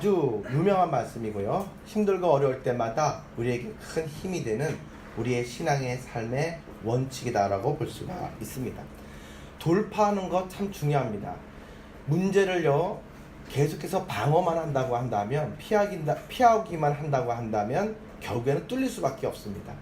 아주 유명한 말씀이고요. 힘들고 어려울 때마다 우리에게 큰 힘이 되는 우리의 신앙의 삶의 원칙이다라고 볼 수가 있습니다. 돌파하는 것 참 중요합니다. 문제를요, 계속해서 방어만 한다고 한다면, 피하긴다, 피하기만 한다고 한다면, 결국에는 뚫릴 수밖에 없습니다.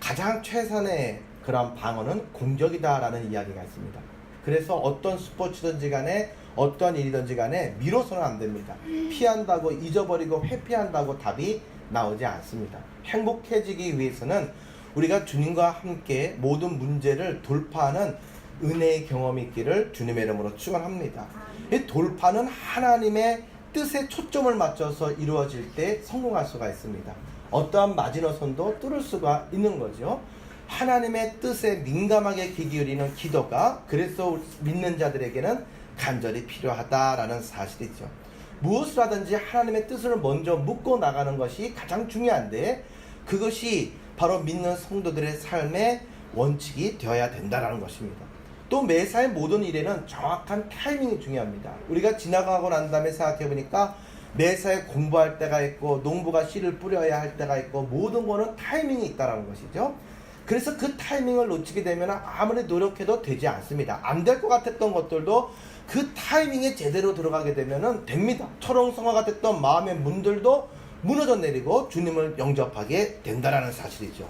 가장 최선의 그런 방어는 공격이다라는 이야기가 있습니다. 그래서 어떤 스포츠든지 간에 어떤 일이든지 간에 미뤄서는 안 됩니다. 피한다고 잊어버리고 회피한다고 답이 나오지 않습니다. 행복해지기 위해서는 우리가 주님과 함께 모든 문제를 돌파하는 은혜의 경험이 있기를 주님의 이름으로 축원합니다. 이 돌파는 하나님의 뜻에 초점을 맞춰서 이루어질 때 성공할 수가 있습니다. 어떠한 마지노선도 뚫을 수가 있는 거죠. 하나님의 뜻에 민감하게 귀 기울이는 기도가 그래서 믿는 자들에게는 간절히 필요하다라는 사실이죠. 무엇을 하든지 하나님의 뜻을 먼저 묻고 나가는 것이 가장 중요한데 그것이 바로 믿는 성도들의 삶의 원칙이 되어야 된다라는 것입니다. 또 매사의 모든 일에는 정확한 타이밍이 중요합니다. 우리가 지나가고 난 다음에 생각해 보니까 매사에 공부할 때가 있고 농부가 씨를 뿌려야 할 때가 있고 모든 거는 타이밍이 있다라는 것이죠. 그래서 그 타이밍을 놓치게 되면 아무리 노력해도 되지 않습니다. 안 될 것 같았던 것들도 그 타이밍에 제대로 들어가게 되면 됩니다. 철옹성화가 됐던 마음의 문들도 무너져 내리고 주님을 영접하게 된다라는 사실이죠.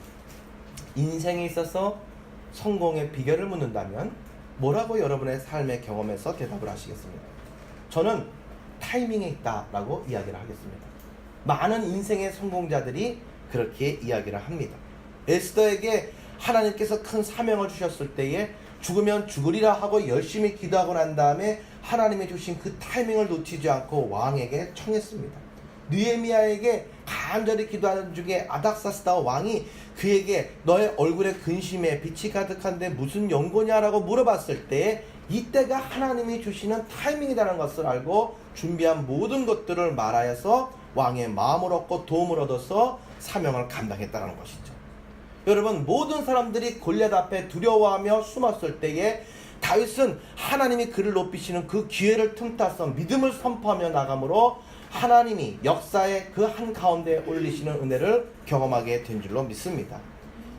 인생에 있어서 성공의 비결을 묻는다면 뭐라고 여러분의 삶의 경험에서 대답을 하시겠습니까? 저는 타이밍에 있다라고 이야기를 하겠습니다. 많은 인생의 성공자들이 그렇게 이야기를 합니다. 에스더에게 하나님께서 큰 사명을 주셨을 때에 죽으면 죽으리라 하고 열심히 기도하고 난 다음에 하나님이 주신 그 타이밍을 놓치지 않고 왕에게 청했습니다. 느에미아에게 간절히 기도하는 중에 아닥사스다 왕이 그에게 너의 얼굴에 근심에 빛이 가득한데 무슨 연고냐라고 물어봤을 때 이때가 하나님이 주시는 타이밍이라는 것을 알고 준비한 모든 것들을 말하여서 왕의 마음을 얻고 도움을 얻어서 사명을 감당했다는 것이죠. 여러분 모든 사람들이 골리앗 앞에 두려워하며 숨었을 때에 다윗은 하나님이 그를 높이시는 그 기회를 틈타서 믿음을 선포하며 나감으로 하나님이 역사의 그 한 가운데 올리시는 은혜를 경험하게 된 줄로 믿습니다.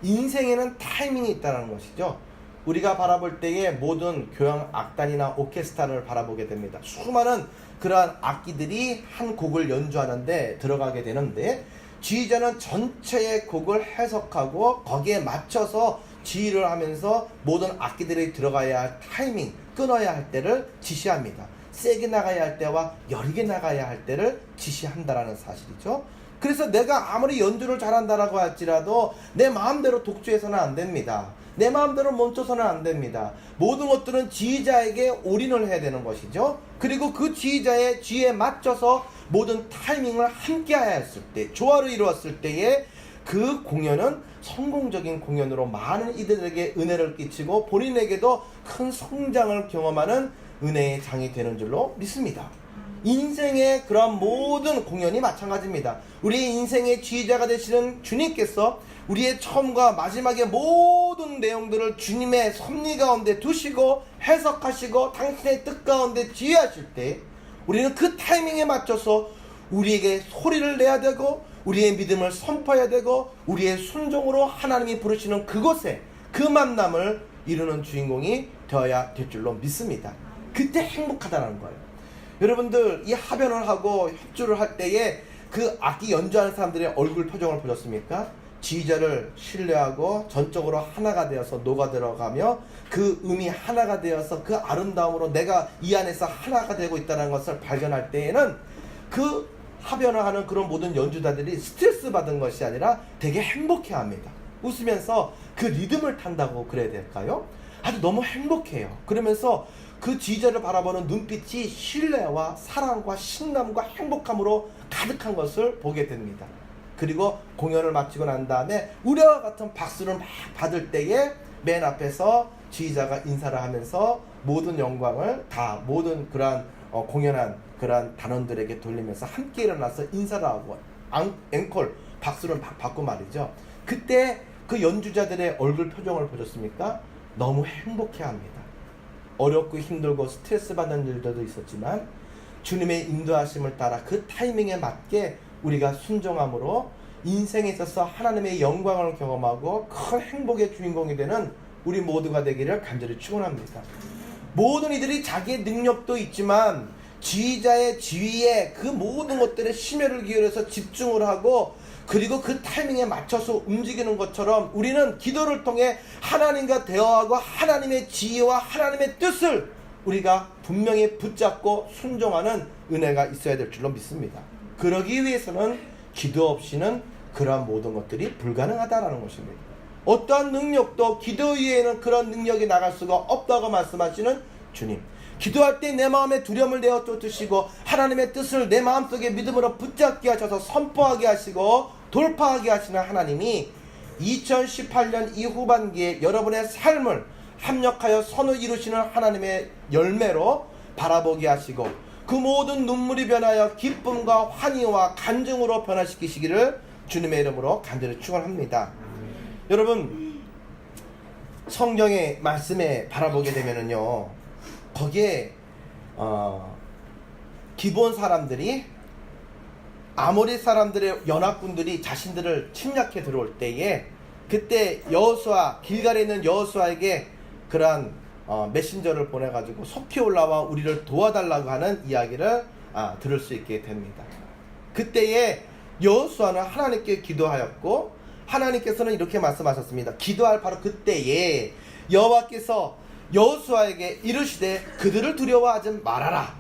인생에는 타이밍이 있다는 것이죠. 우리가 바라볼 때에 모든 교향 악단이나 오케스트라를 바라보게 됩니다. 수많은 그러한 악기들이 한 곡을 연주하는데 들어가게 되는데 지휘자는 전체의 곡을 해석하고 거기에 맞춰서 지휘를 하면서 모든 악기들이 들어가야 할 타이밍, 끊어야 할 때를 지시합니다. 세게 나가야 할 때와 여리게 나가야 할 때를 지시한다라는 사실이죠. 그래서 내가 아무리 연주를 잘한다라고 할지라도 내 마음대로 독주해서는 안 됩니다. 내 마음대로 멈춰서는 안 됩니다. 모든 것들은 지휘자에게 올인을 해야 되는 것이죠. 그리고 그 지휘자의 지혜에 맞춰서 모든 타이밍을 함께 하였을 때, 조화를 이루었을 때에 그 공연은 성공적인 공연으로 많은 이들에게 은혜를 끼치고 본인에게도 큰 성장을 경험하는 은혜의 장이 되는 줄로 믿습니다. 인생의 그러한 모든 공연이 마찬가지입니다. 우리의 인생의 지휘자가 되시는 주님께서 우리의 처음과 마지막의 모든 내용들을 주님의 섭리 가운데 두시고 해석하시고 당신의 뜻 가운데 지휘하실 때 우리는 그 타이밍에 맞춰서 우리에게 소리를 내야 되고 우리의 믿음을 선포해야 되고 우리의 순종으로 하나님이 부르시는 그곳에 그 만남을 이루는 주인공이 되어야 될 줄로 믿습니다. 그때 행복하다는 거예요. 여러분들 이 합연을 하고 협주를 할 때에 그 악기 연주하는 사람들의 얼굴 표정을 보셨습니까? 지휘자를 신뢰하고 전적으로 하나가 되어서 녹아 들어가며 그 음이 하나가 되어서 그 아름다움으로 내가 이 안에서 하나가 되고 있다는 것을 발견할 때에는 그 합연을 하는 그런 모든 연주자들이 스트레스 받은 것이 아니라 되게 행복해 합니다. 웃으면서 그 리듬을 탄다고 그래야 될까요? 아주 너무 행복해요. 그러면서 그 지휘자를 바라보는 눈빛이 신뢰와 사랑과 신남과 행복함으로 가득한 것을 보게 됩니다. 그리고 공연을 마치고 난 다음에 우려와 같은 박수를 막 받을 때에 맨 앞에서 지휘자가 인사를 하면서 모든 영광을 다 모든 그러한 어, 공연한 그러한 단원들에게 돌리면서 함께 일어나서 인사를 하고 앙, 앵콜 박수를 막 받고 말이죠. 그때 그 연주자들의 얼굴 표정을 보셨습니까? 너무 행복해합니다. 어렵고 힘들고 스트레스 받는 일들도 있었지만 주님의 인도하심을 따라 그 타이밍에 맞게 우리가 순종함으로 인생에 있어서 하나님의 영광을 경험하고 큰 행복의 주인공이 되는 우리 모두가 되기를 간절히 축원합니다. 모든 이들이 자기의 능력도 있지만 지휘자의 지휘에 그 모든 것들에 심혈을 기울여서 집중을 하고 그리고 그 타이밍에 맞춰서 움직이는 것처럼 우리는 기도를 통해 하나님과 대화하고 하나님의 지혜와 하나님의 뜻을 우리가 분명히 붙잡고 순종하는 은혜가 있어야 될 줄로 믿습니다. 그러기 위해서는 기도 없이는 그러한 모든 것들이 불가능하다라는 것입니다. 어떠한 능력도 기도 위에는 그런 능력이 나갈 수가 없다고 말씀하시는 주님. 기도할 때 내 마음에 두려움을 내어 쫓으시고 하나님의 뜻을 내 마음속에 믿음으로 붙잡게 하셔서 선포하게 하시고 돌파하게 하시는 하나님이 2018년 이 후반기에 여러분의 삶을 합력하여 선을 이루시는 하나님의 열매로 바라보게 하시고 그 모든 눈물이 변하여 기쁨과 환희와 간증으로 변화시키시기를 주님의 이름으로 간절히 축원합니다. 여러분 성경의 말씀에 바라보게 되면은요 거기에 어, 기본 사람들이 아모리 사람들의 연합군들이 자신들을 침략해 들어올 때에 그때 여호수아 길갈에 있는 여호수아에게 그러한 어, 메신저를 보내가지고 속히 올라와 우리를 도와달라고 하는 이야기를 아, 들을 수 있게 됩니다. 그때에 여호수아는 하나님께 기도하였고 하나님께서는 이렇게 말씀하셨습니다. 기도할 바로 그때에 여호와께서 여호수아에게 이르시되 그들을 두려워하지 말아라.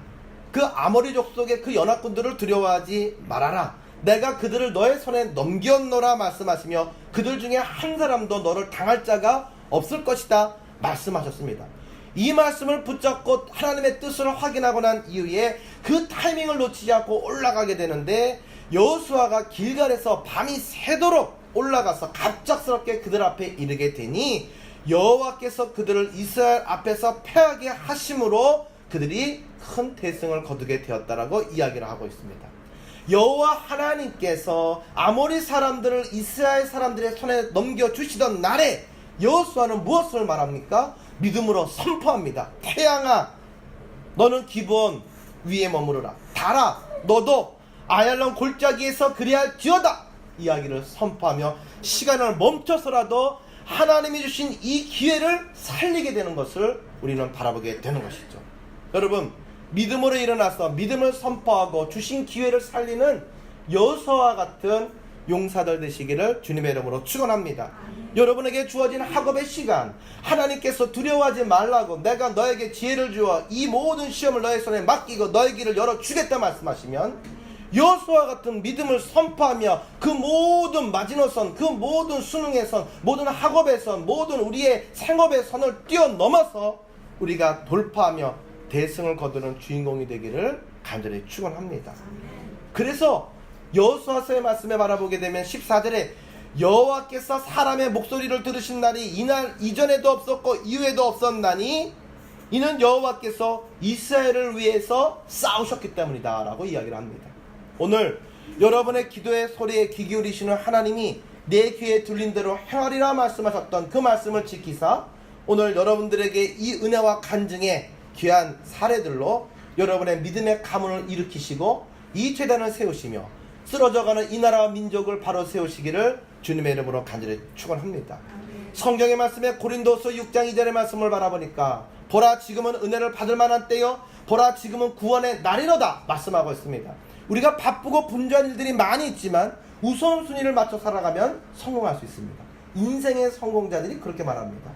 그 아모리 족속의 그 연합군들을 두려워하지 말아라. 내가 그들을 너의 손에 넘겼노라 말씀하시며 그들 중에 한 사람도 너를 당할 자가 없을 것이다 말씀하셨습니다. 이 말씀을 붙잡고 하나님의 뜻을 확인하고 난 이후에 그 타이밍을 놓치지 않고 올라가게 되는데 여호수아가 길갈에서 밤이 새도록 올라가서 갑작스럽게 그들 앞에 이르게 되니 여호와께서 그들을 이스라엘 앞에서 패하게 하심으로 그들이 큰 대승을 거두게 되었다라고 이야기를 하고 있습니다. 여호와 하나님께서 아모리 사람들을 이스라엘 사람들의 손에 넘겨 주시던 날에 여호수아는 무엇을 말합니까? 믿음으로 선포합니다. 태양아, 너는 기본 위에 머무르라. 달아, 너도 아얄론 골짜기에서 그리할지어다. 이야기를 선포하며 시간을 멈춰서라도 하나님이 주신 이 기회를 살리게 되는 것을 우리는 바라보게 되는 것이죠. 여러분, 믿음으로 일어나서 믿음을 선포하고 주신 기회를 살리는 여호수아와 같은 용사들 되시기를 주님의 이름으로 축원합니다. 여러분에게 주어진 학업의 시간 하나님께서 두려워하지 말라고 내가 너에게 지혜를 주어 이 모든 시험을 너의 손에 맡기고 너의 길을 열어 주겠다 말씀하시면 여호수아 같은 믿음을 선포하며 그 모든 마지노선 그 모든 수능의 선 모든 학업의 선 모든 우리의 생업의 선을 뛰어넘어서 우리가 돌파하며 대승을 거두는 주인공이 되기를 간절히 축원합니다. 그래서 여호수아서의 말씀에 바라보게 되면 14절에 여호와께서 사람의 목소리를 들으신 날이 이날 이전에도 없었고 이후에도 없었나니 이는 여호와께서 이스라엘을 위해서 싸우셨기 때문이다라고 이야기를 합니다. 오늘 여러분의 기도의 소리에 귀 기울이시는 하나님이 내 귀에 들린 대로 행하리라 말씀하셨던 그 말씀을 지키사 오늘 여러분들에게 이 은혜와 간증의 귀한 사례들로 여러분의 믿음의 가문을 일으키시고 이 재단을 세우시며 쓰러져가는 이 나라와 민족을 바로 세우시기를 주님의 이름으로 간절히 축원합니다. 성경의 말씀에 고린도서 6장 2절의 말씀을 바라보니까 보라 지금은 은혜를 받을 만한 때요 보라 지금은 구원의 날이로다 말씀하고 있습니다. 우리가 바쁘고 분주한 일들이 많이 있지만 우선순위를 맞춰 살아가면 성공할 수 있습니다. 인생의 성공자들이 그렇게 말합니다.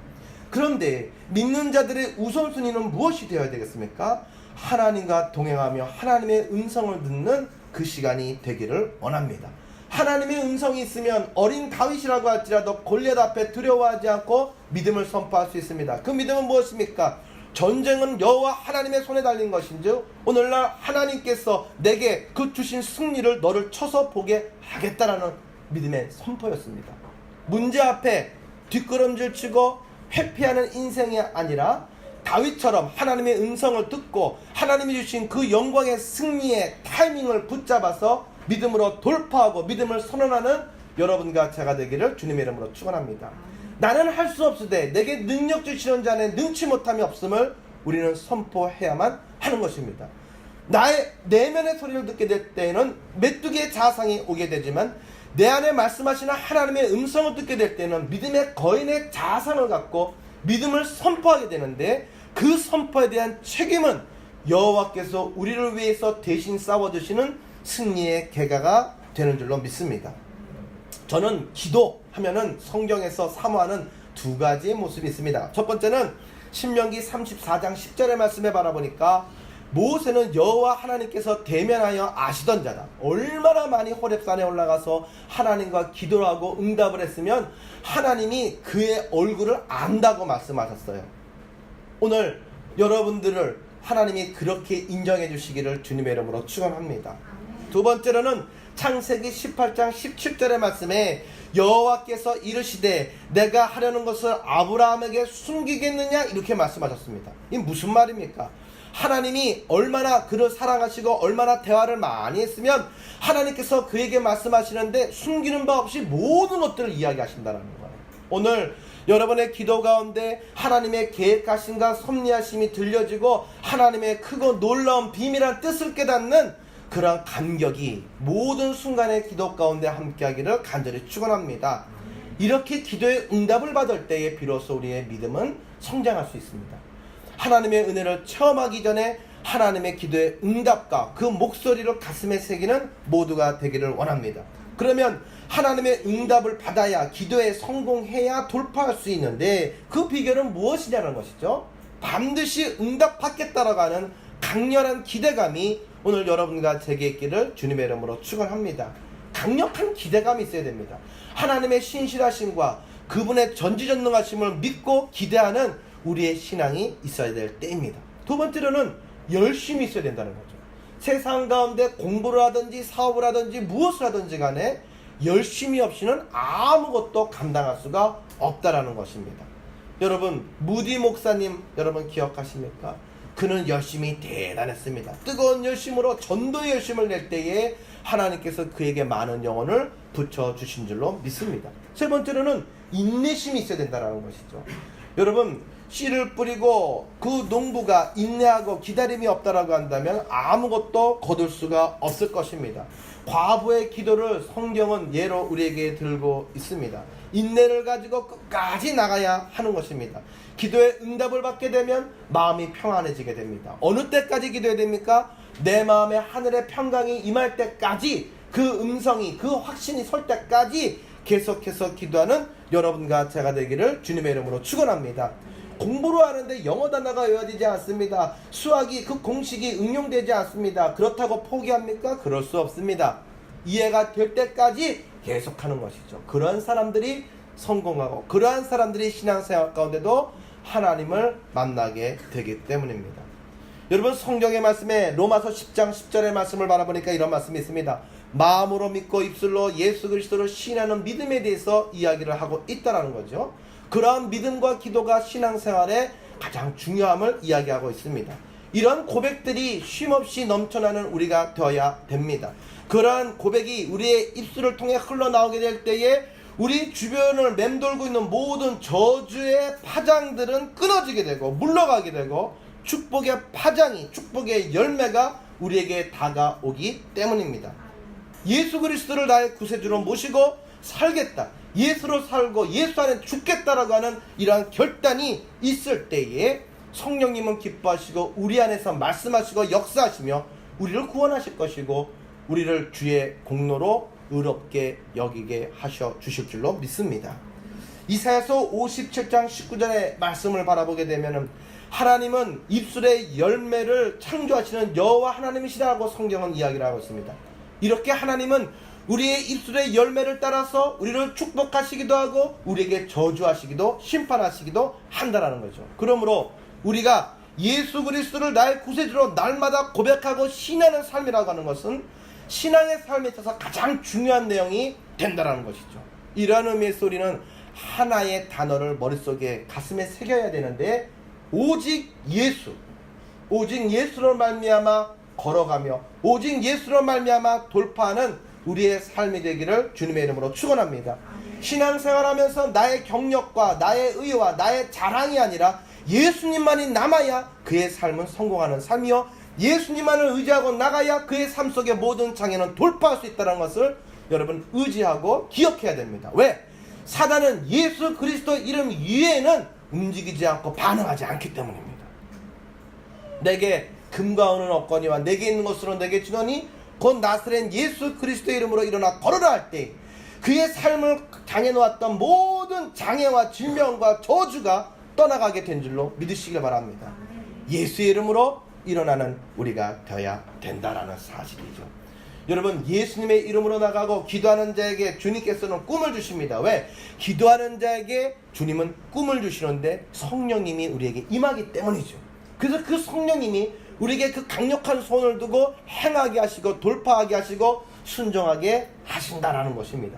그런데 믿는 자들의 우선순위는 무엇이 되어야 되겠습니까? 하나님과 동행하며 하나님의 음성을 듣는 그 시간이 되기를 원합니다. 하나님의 음성이 있으면 어린 다윗이라고 할지라도 골리앗 앞에 두려워하지 않고 믿음을 선포할 수 있습니다. 그 믿음은 무엇입니까? 전쟁은 여호와 하나님의 손에 달린 것인즉 오늘날 하나님께서 내게 그 주신 승리를 너를 쳐서 보게 하겠다라는 믿음의 선포였습니다. 문제 앞에 뒷걸음질 치고 회피하는 인생이 아니라 다윗처럼 하나님의 음성을 듣고 하나님이 주신 그 영광의 승리의 타이밍을 붙잡아서 믿음으로 돌파하고 믿음을 선언하는 여러분과 제가 되기를 주님의 이름으로 축원합니다. 나는 할 수 없으되 내게 능력 주시는 자는 능치 못함이 없음을 우리는 선포해야만 하는 것입니다. 나의 내면의 소리를 듣게 될 때에는 메뚜기의 자상이 오게 되지만 내 안에 말씀하시는 하나님의 음성을 듣게 될 때는 믿음의 거인의 자상을 갖고 믿음을 선포하게 되는데 그 선포에 대한 책임은 여호와께서 우리를 위해서 대신 싸워 주시는 승리의 계가가 되는 줄로 믿습니다. 저는 기도하면은 성경에서 사모하는 두 가지의 모습이 있습니다. 첫 번째는 신명기 34장 10절의 말씀에 바라보니까 모세는 여호와 하나님께서 대면하여 아시던 자다. 얼마나 많이 호렙산에 올라가서 하나님과 기도를 하고 응답을 했으면 하나님이 그의 얼굴을 안다고 말씀하셨어요. 오늘 여러분들을 하나님이 그렇게 인정해 주시기를 주님의 이름으로 축원합니다. 두 번째로는 창세기 18장 17절의 말씀에 여호와께서 이르시되 내가 하려는 것을 아브라함에게 숨기겠느냐 이렇게 말씀하셨습니다. 이 무슨 말입니까? 하나님이 얼마나 그를 사랑하시고 얼마나 대화를 많이 했으면 하나님께서 그에게 말씀하시는데 숨기는 바 없이 모든 것들을 이야기하신다는 거예요. 오늘 여러분의 기도 가운데 하나님의 계획하심과 섭리하심이 들려지고 하나님의 크고 놀라운 비밀한 뜻을 깨닫는 그런 감격이 모든 순간의 기도 가운데 함께하기를 간절히 축원합니다. 이렇게 기도의 응답을 받을 때에 비로소 우리의 믿음은 성장할 수 있습니다. 하나님의 은혜를 체험하기 전에 하나님의 기도의 응답과 그 목소리를 가슴에 새기는 모두가 되기를 원합니다. 그러면 하나님의 응답을 받아야 기도에 성공해야 돌파할 수 있는데 그 비결은 무엇이냐는 것이죠. 반드시 응답받겠다라고 하는 강렬한 기대감이 오늘 여러분과 제게 있기를 주님의 이름으로 축원합니다. 강력한 기대감이 있어야 됩니다. 하나님의 신실하심과 그분의 전지전능하심을 믿고 기대하는 우리의 신앙이 있어야 될 때입니다. 두 번째로는 열심히 있어야 된다는 거죠. 세상 가운데 공부를 하든지 사업을 하든지 무엇을 하든지 간에 열심히 없이는 아무것도 감당할 수가 없다라는 것입니다. 여러분 무디 목사님 여러분 기억하십니까? 그는 열심히 대단했습니다. 뜨거운 열심으로 전도의 열심을 낼 때에 하나님께서 그에게 많은 영혼을 붙여 주신 줄로 믿습니다. 세 번째로는 인내심이 있어야 된다는 것이죠. 여러분 씨를 뿌리고 그 농부가 인내하고 기다림이 없다라고 한다면 아무것도 거둘 수가 없을 것입니다. 과부의 기도를 성경은 예로 우리에게 들고 있습니다. 인내를 가지고 끝까지 나가야 하는 것입니다. 기도의 응답을 받게 되면 마음이 평안해지게 됩니다. 어느 때까지 기도해야 됩니까? 내 마음에 하늘의 평강이 임할 때까지 그 음성이 그 확신이 설 때까지 계속해서 기도하는 여러분과 제가 되기를 주님의 이름으로 축원합니다. 공부를 하는데 영어 단어가 외워지지 않습니다. 수학이 그 공식이 응용되지 않습니다. 그렇다고 포기합니까? 그럴 수 없습니다. 이해가 될 때까지 계속하는 것이죠. 그런 사람들이 성공하고 그러한 사람들이 신앙생활 가운데도 하나님을 만나게 되기 때문입니다. 여러분 성경의 말씀에 로마서 10장 10절의 말씀을 바라보니까 이런 말씀이 있습니다. 마음으로 믿고 입술로 예수 그리스도를 신하는 믿음에 대해서 이야기를 하고 있다라는 거죠. 그러한 믿음과 기도가 신앙생활의 가장 중요함을 이야기하고 있습니다. 이런 고백들이 쉼없이 넘쳐나는 우리가 되어야 됩니다. 그러한 고백이 우리의 입술을 통해 흘러나오게 될 때에 우리 주변을 맴돌고 있는 모든 저주의 파장들은 끊어지게 되고 물러가게 되고 축복의 파장이 축복의 열매가 우리에게 다가오기 때문입니다. 예수 그리스도를 나의 구세주로 모시고 살겠다. 예수로 살고 예수 안에 죽겠다라고 하는 이러한 결단이 있을 때에 성령님은 기뻐하시고 우리 안에서 말씀하시고 역사하시며 우리를 구원하실 것이고 우리를 주의 공로로 의롭게 여기게 하셔 주실 줄로 믿습니다. 이사야서 57장 19절의 말씀을 바라보게 되면은 하나님은 입술의 열매를 창조하시는 여호와 하나님이시라고 성경은 이야기를 하고 있습니다. 이렇게 하나님은 우리의 입술의 열매를 따라서 우리를 축복하시기도 하고 우리에게 저주하시기도 심판하시기도 한다라는 거죠. 그러므로 우리가 예수 그리스도를 나의 구세주로 날마다 고백하고 신하는 삶이라고 하는 것은 신앙의 삶에 있어서 가장 중요한 내용이 된다라는 것이죠. 이러한 의미의 소리는 하나의 단어를 머릿속에 가슴에 새겨야 되는데 오직 예수 오직 예수로 말미암아 걸어가며 오직 예수로 말미암아 돌파하는 우리의 삶이 되기를 주님의 이름으로 축원합니다. 신앙생활하면서 나의 경력과 나의 의와 나의 자랑이 아니라 예수님만이 남아야 그의 삶은 성공하는 삶이요 예수님만을 의지하고 나가야 그의 삶 속의 모든 장애는 돌파할 수 있다는 것을 여러분 의지하고 기억해야 됩니다. 왜? 사단은 예수 그리스도 이름 이외에는 움직이지 않고 반응하지 않기 때문입니다. 내게 금과 은은 없거니와 내게 있는 것으로 내게 주노니 곧 나스렛 예수 그리스도의 이름으로 일어나 걸어라 할 때 그의 삶을 당해놓았던 모든 장애와 질병과 저주가 떠나가게 된 줄로 믿으시길 바랍니다. 예수의 이름으로 일어나는 우리가 되어야 된다라는 사실이죠. 여러분 예수님의 이름으로 나가고 기도하는 자에게 주님께서는 꿈을 주십니다. 왜? 기도하는 자에게 주님은 꿈을 주시는데 성령님이 우리에게 임하기 때문이죠. 그래서 그 성령님이 우리에게 그 강력한 손을 두고 행하게 하시고 돌파하게 하시고 순종하게 하신다라는 것입니다.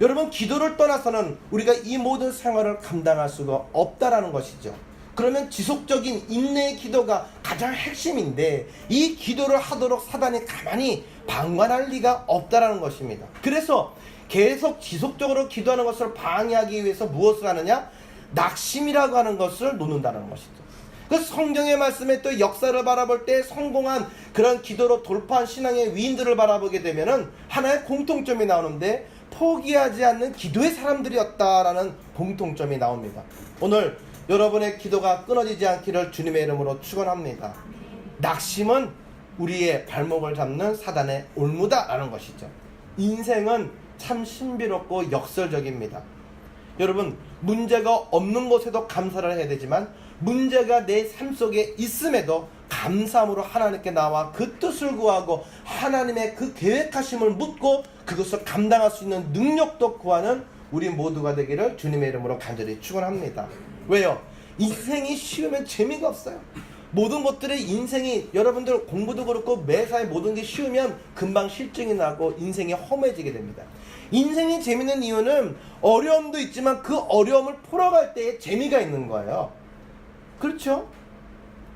여러분 기도를 떠나서는 우리가 이 모든 생활을 감당할 수가 없다라는 것이죠. 그러면 지속적인 인내의 기도가 가장 핵심인데 이 기도를 하도록 사단이 가만히 방관할 리가 없다라는 것입니다. 그래서 계속 지속적으로 기도하는 것을 방해하기 위해서 무엇을 하느냐? 낙심이라고 하는 것을 놓는다는 것이죠. 그 성경의 말씀에 또 역사를 바라볼 때 성공한 그런 기도로 돌파한 신앙의 위인들을 바라보게 되면은 하나의 공통점이 나오는데 포기하지 않는 기도의 사람들이었다라는 공통점이 나옵니다. 오늘 여러분의 기도가 끊어지지 않기를 주님의 이름으로 축원합니다. 낙심은 우리의 발목을 잡는 사단의 올무다라는 것이죠. 인생은 참 신비롭고 역설적입니다. 여러분 문제가 없는 곳에도 감사를 해야 되지만 문제가 내 삶 속에 있음에도 감사함으로 하나님께 나와 그 뜻을 구하고 하나님의 그 계획하심을 묻고 그것을 감당할 수 있는 능력도 구하는 우리 모두가 되기를 주님의 이름으로 간절히 축원합니다. 왜요? 인생이 쉬우면 재미가 없어요. 모든 것들의 인생이 여러분들 공부도 그렇고 매사에 모든 게 쉬우면 금방 실증이 나고 인생이 험해지게 됩니다. 인생이 재밌는 이유는 어려움도 있지만 그 어려움을 풀어갈 때에 재미가 있는 거예요. 그렇죠?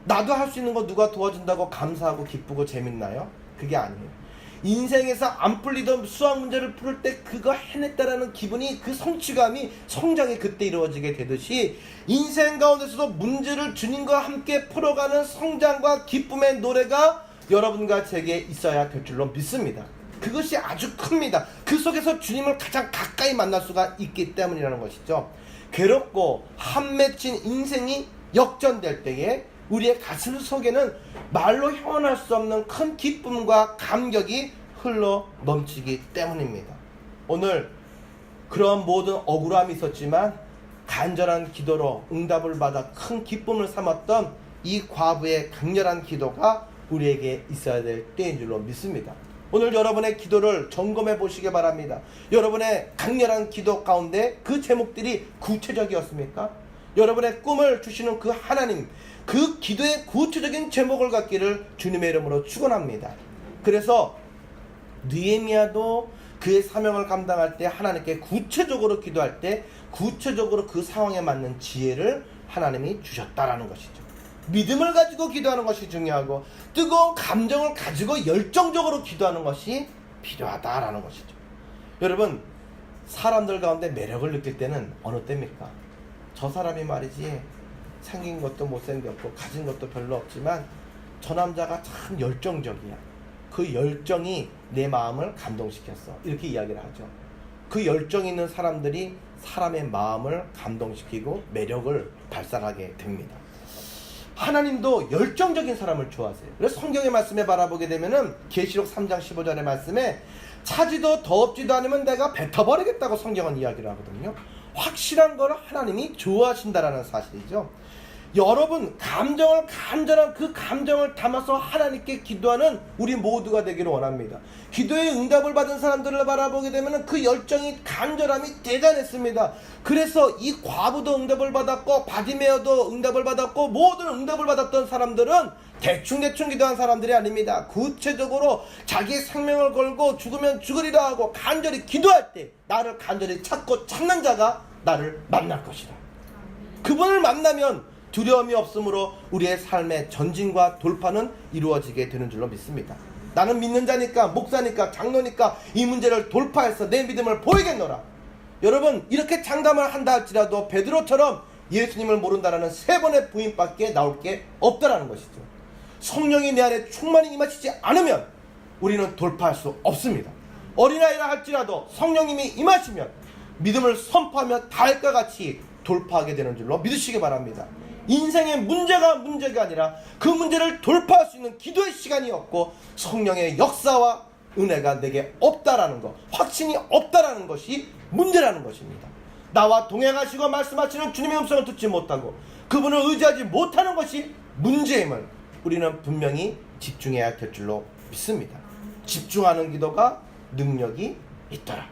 나도 할 수 있는 거 누가 도와준다고 감사하고 기쁘고 재밌나요? 그게 아니에요. 인생에서 안 풀리던 수학 문제를 풀을 때 그거 해냈다라는 기분이 그 성취감이 성장이 그때 이루어지게 되듯이 인생 가운데서도 문제를 주님과 함께 풀어가는 성장과 기쁨의 노래가 여러분과 제게 있어야 될 줄로 믿습니다. 그것이 아주 큽니다. 그 속에서 주님을 가장 가까이 만날 수가 있기 때문이라는 것이죠. 괴롭고 한 맺힌 인생이 역전될 때에 우리의 가슴 속에는 말로 형언할 수 없는 큰 기쁨과 감격이 흘러 넘치기 때문입니다. 오늘 그런 모든 억울함이 있었지만 간절한 기도로 응답을 받아 큰 기쁨을 삼았던 이 과부의 강렬한 기도가 우리에게 있어야 될 때인 줄로 믿습니다. 오늘 여러분의 기도를 점검해 보시기 바랍니다. 여러분의 강렬한 기도 가운데 그 제목들이 구체적이었습니까? 여러분의 꿈을 주시는 그 하나님, 그 기도의 구체적인 제목을 갖기를 주님의 이름으로 축원합니다. 그래서 느헤미야도 그의 사명을 감당할 때 하나님께 구체적으로 기도할 때 구체적으로 그 상황에 맞는 지혜를 하나님이 주셨다라는 것이죠. 믿음을 가지고 기도하는 것이 중요하고 뜨거운 감정을 가지고 열정적으로 기도하는 것이 필요하다라는 것이죠. 여러분 사람들 가운데 매력을 느낄 때는 어느 때입니까? 저 사람이 말이지 생긴 것도 못생겼고 가진 것도 별로 없지만 저 남자가 참 열정적이야. 그 열정이 내 마음을 감동시켰어. 이렇게 이야기를 하죠. 그 열정 있는 사람들이 사람의 마음을 감동시키고 매력을 발산하게 됩니다. 하나님도 열정적인 사람을 좋아하세요. 그래서 성경의 말씀에 바라보게 되면은 계시록 3장 15절의 말씀에 차지도 더없지도 않으면 내가 뱉어버리겠다고 성경은 이야기를 하거든요. 확실한 걸 하나님이 좋아하신다라는 사실이죠. 여러분 감정을 간절한 그 감정을 담아서 하나님께 기도하는 우리 모두가 되기를 원합니다. 기도의 응답을 받은 사람들을 바라보게 되면 그 열정이 간절함이 대단했습니다. 그래서 이 과부도 응답을 받았고 바디메어도 응답을 받았고 모든 응답을 받았던 사람들은 대충대충 기도한 사람들이 아닙니다. 구체적으로 자기 생명을 걸고 죽으면 죽으리라 하고 간절히 기도할 때 나를 간절히 찾고 찾는 자가 나를 만날 것이다. 그분을 만나면 두려움이 없으므로 우리의 삶의 전진과 돌파는 이루어지게 되는 줄로 믿습니다. 나는 믿는 자니까 목사니까 장로니까 이 문제를 돌파해서 내 믿음을 보이겠노라. 여러분 이렇게 장담을 한다 할지라도 베드로처럼 예수님을 모른다라는 세 번의 부인밖에 나올 게 없다라는 것이죠. 성령이 내 안에 충만히 임하시지 않으면 우리는 돌파할 수 없습니다. 어린아이라 할지라도 성령님이 임하시면 믿음을 선포하며 달과 같이 돌파하게 되는 줄로 믿으시기 바랍니다. 인생의 문제가 문제가 아니라 그 문제를 돌파할 수 있는 기도의 시간이 없고 성령의 역사와 은혜가 내게 없다라는 것, 확신이 없다라는 것이 문제라는 것입니다. 나와 동행하시고 말씀하시는 주님의 음성을 듣지 못하고 그분을 의지하지 못하는 것이 문제임을 우리는 분명히 집중해야 될 줄로 믿습니다. 집중하는 기도가 능력이 있더라.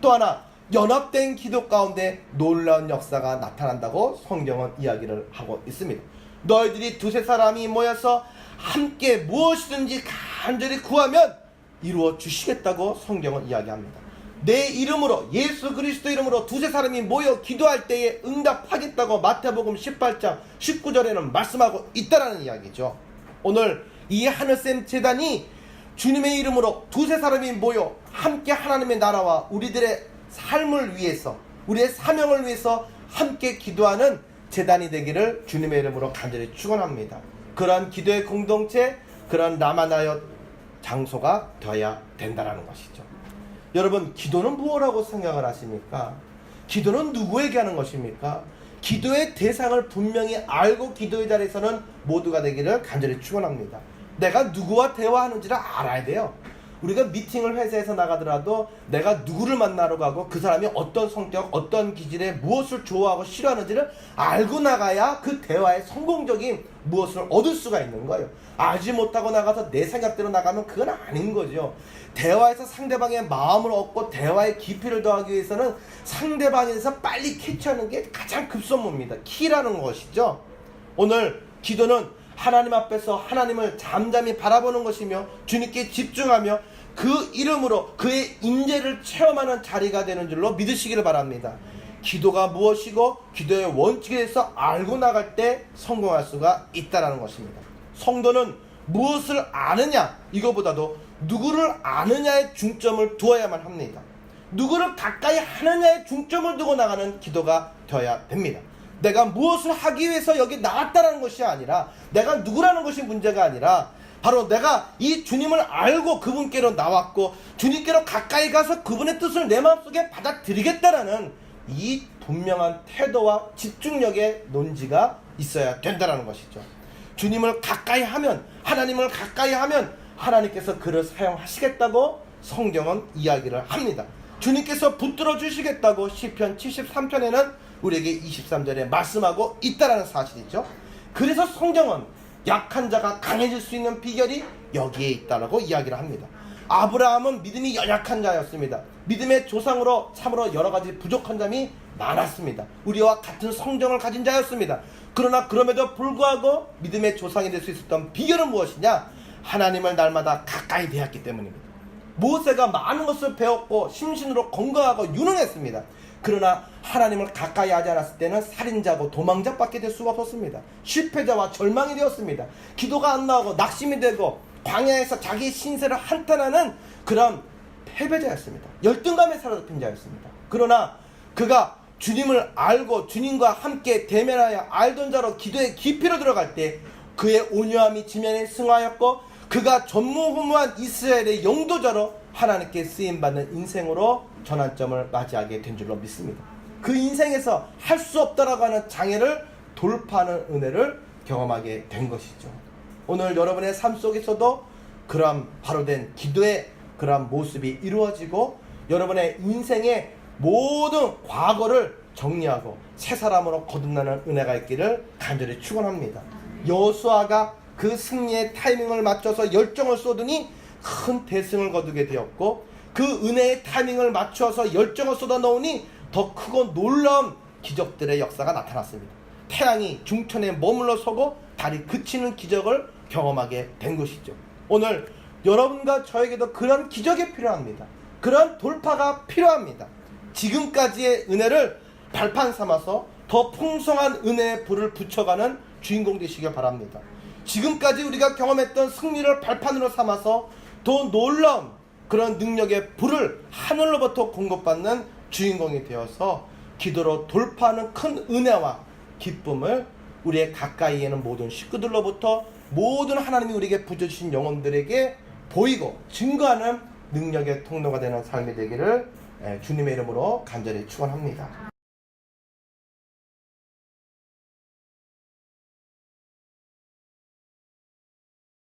또 하나 연합된 기도 가운데 놀라운 역사가 나타난다고 성경은 이야기를 하고 있습니다. 너희들이 두세 사람이 모여서 함께 무엇이든지 간절히 구하면 이루어 주시겠다고 성경은 이야기합니다. 내 이름으로 예수 그리스도 이름으로 두세 사람이 모여 기도할 때에 응답하겠다고 마태복음 18장 19절에는 말씀하고 있다라는 이야기죠. 오늘 이 하늘샘 재단이 주님의 이름으로 두세 사람이 모여 함께 하나님의 나라와 우리들의 삶을 위해서 우리의 사명을 위해서 함께 기도하는 재단이 되기를 주님의 이름으로 간절히 축원합니다. 그러한 기도의 공동체, 그런 라마나여 장소가 되어야 된다라는 것이죠. 여러분, 기도는 무엇라고 생각을 하십니까? 기도는 누구에게 하는 것입니까? 기도의 대상을 분명히 알고 기도의 자리에서는 모두가 되기를 간절히 축원합니다. 내가 누구와 대화하는지를 알아야 돼요. 우리가 미팅을 회사에서 나가더라도 내가 누구를 만나러 가고 그 사람이 어떤 성격, 어떤 기질에 무엇을 좋아하고 싫어하는지를 알고 나가야 그 대화의 성공적인 무엇을 얻을 수가 있는 거예요. 알지 못하고 나가서 내 생각대로 나가면 그건 아닌 거죠. 대화에서 상대방의 마음을 얻고 대화의 깊이를 더하기 위해서는 상대방에서 빨리 캐치하는 게 가장 급선무입니다. 키라는 것이죠. 오늘 기도는 하나님 앞에서 하나님을 잠잠히 바라보는 것이며 주님께 집중하며 그 이름으로 그의 임재를 체험하는 자리가 되는 줄로 믿으시기를 바랍니다. 기도가 무엇이고 기도의 원칙에 대해서 알고 나갈 때 성공할 수가 있다라는 것입니다. 성도는 무엇을 아느냐 이거보다도 누구를 아느냐에 중점을 두어야만 합니다. 누구를 가까이 하느냐에 중점을 두고 나가는 기도가 되어야 됩니다. 내가 무엇을 하기 위해서 여기 나왔다라는 것이 아니라 내가 누구라는 것이 문제가 아니라 바로 내가 이 주님을 알고 그분께로 나왔고 주님께로 가까이 가서 그분의 뜻을 내 마음속에 받아들이겠다라는 이 분명한 태도와 집중력의 논지가 있어야 된다라는 것이죠. 주님을 가까이 하면 하나님을 가까이 하면 하나님께서 그를 사용하시겠다고 성경은 이야기를 합니다. 주님께서 붙들어 주시겠다고 시편 73편에는 우리에게 23절에 말씀하고 있다라는 사실이죠. 그래서 성경은 약한 자가 강해질 수 있는 비결이 여기에 있다라고 이야기를 합니다. 아브라함은 믿음이 연약한 자였습니다. 믿음의 조상으로 참으로 여러 가지 부족한 점이 많았습니다. 우리와 같은 성정을 가진 자였습니다. 그러나 그럼에도 불구하고 믿음의 조상이 될 수 있었던 비결은 무엇이냐? 하나님을 날마다 가까이 대했기 때문입니다. 모세가 많은 것을 배웠고 심신으로 건강하고 유능했습니다. 그러나 하나님을 가까이 하지 않았을 때는 살인자고 도망자밖에 될 수가 없었습니다. 실패자와 절망이 되었습니다. 기도가 안 나오고 낙심이 되고 광야에서 자기 신세를 한탄하는 그런 패배자였습니다. 열등감에 사로잡힌 자였습니다. 그러나 그가 주님을 알고 주님과 함께 대면하여 알던 자로 기도의 깊이로 들어갈 때 그의 온유함이 지면에 승하였고 그가 전무후무한 이스라엘의 영도자로 하나님께 쓰임 받는 인생으로 전환점을 맞이하게 된 줄로 믿습니다. 그 인생에서 할 수 없다라고 하는 장애를 돌파하는 은혜를 경험하게 된 것이죠. 오늘 여러분의 삶 속에서도 그러한 바로 된 기도의 그러한 모습이 이루어지고 여러분의 인생의 모든 과거를 정리하고 새 사람으로 거듭나는 은혜가 있기를 간절히 축원합니다. 여수아가 그 승리의 타이밍을 맞춰서 열정을 쏟으니 큰 대승을 거두게 되었고 그 은혜의 타이밍을 맞춰서 열정을 쏟아 넣으니 더 크고 놀라운 기적들의 역사가 나타났습니다. 태양이 중천에 머물러 서고 달이 그치는 기적을 경험하게 된 것이죠. 오늘 여러분과 저에게도 그런 기적이 필요합니다. 그런 돌파가 필요합니다. 지금까지의 은혜를 발판 삼아서 더 풍성한 은혜의 불을 붙여가는 주인공 되시길 바랍니다. 지금까지 우리가 경험했던 승리를 발판으로 삼아서 더 놀라운 그런 능력의 불을 하늘로부터 공급받는 주인공이 되어서 기도로 돌파하는 큰 은혜와 기쁨을 우리의 가까이에 있는 모든 식구들로부터 모든 하나님이 우리에게 부여주신 영혼들에게 보이고 증거하는 능력의 통로가 되는 삶이 되기를 예, 주님의 이름으로 간절히 축원합니다.